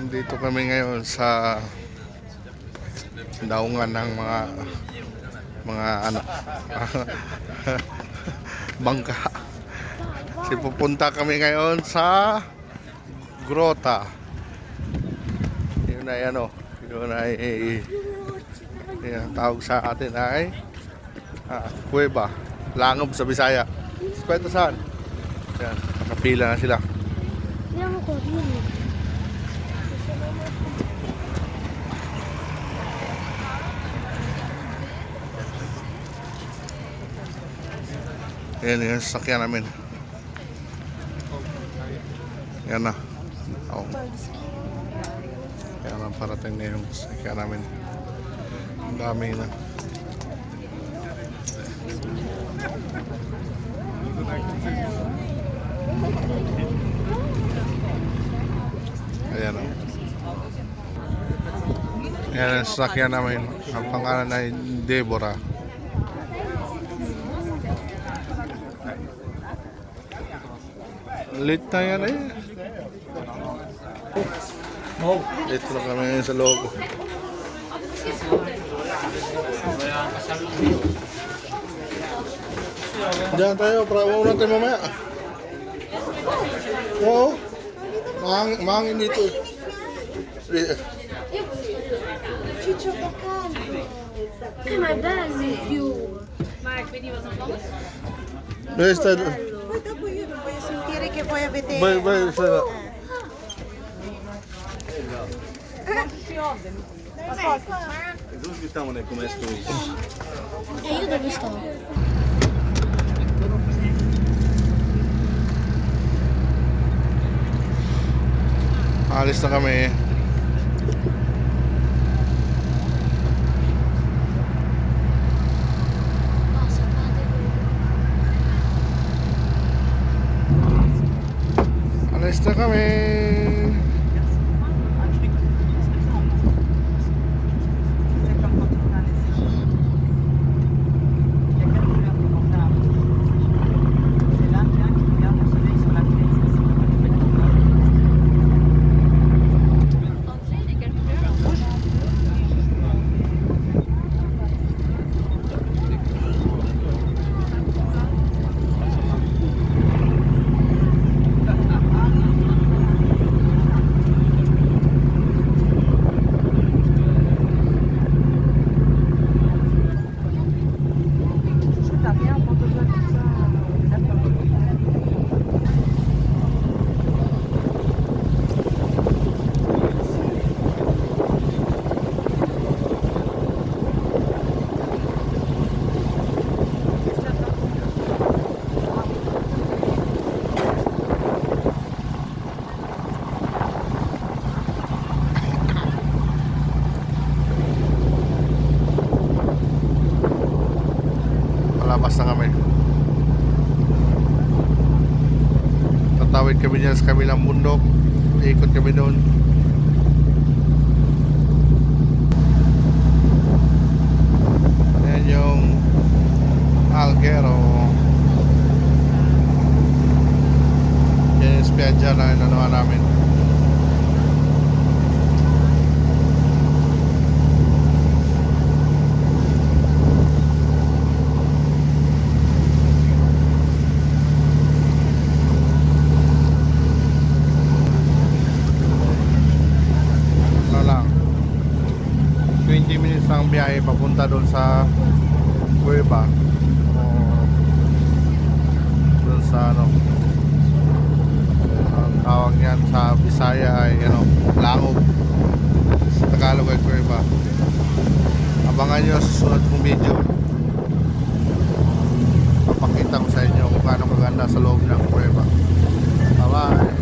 Nandito kami ngayon sa daungan ng mga mga ano bangka. Kasi pupunta kami ngayon sa grota. Yun ay ano, yun ay yun, tawag sa atin ay ah, kuweba. Langob sa Bisaya. Kwento saan? Yan, nakapila na sila. Andiamo correndo. Yan yung sasakyan namin. Yan na. Oh. Yan na parating na yung sasakyan namin. Ang dami na. Ayan o. Yan ang sasakyan namin. Ang pangalan ay Deborah. Late na yan eh. Oh. Late na kami ngayon sa loob. Diyan tayo, para muna tayo mamaya. Oo. Mahang, mahangin dito eh. Eh, Ciccio Bacalli. Eh, ma è bello il più. Dove sta? Poi sentire che voi avete... Vai, vai, sta- E io dove sto? Alis na kami. Alis Palabas na kami. Tatawid kami dyan sa kabilang bundok. Ikot kami doon. Yan yung Algero. Yan yung spiadya na inanuha namin. ano lang 20 minutes lang biyahe papunta doon sa Cueva o doon sa ano ang tawag niyan sa Bisaya ay ano Langob sa Tagalog ay Cueva abangan nyo sa susunod kong video. Papakita ko sa inyo kung gaano kaganda sa loob ng Cueva bye bye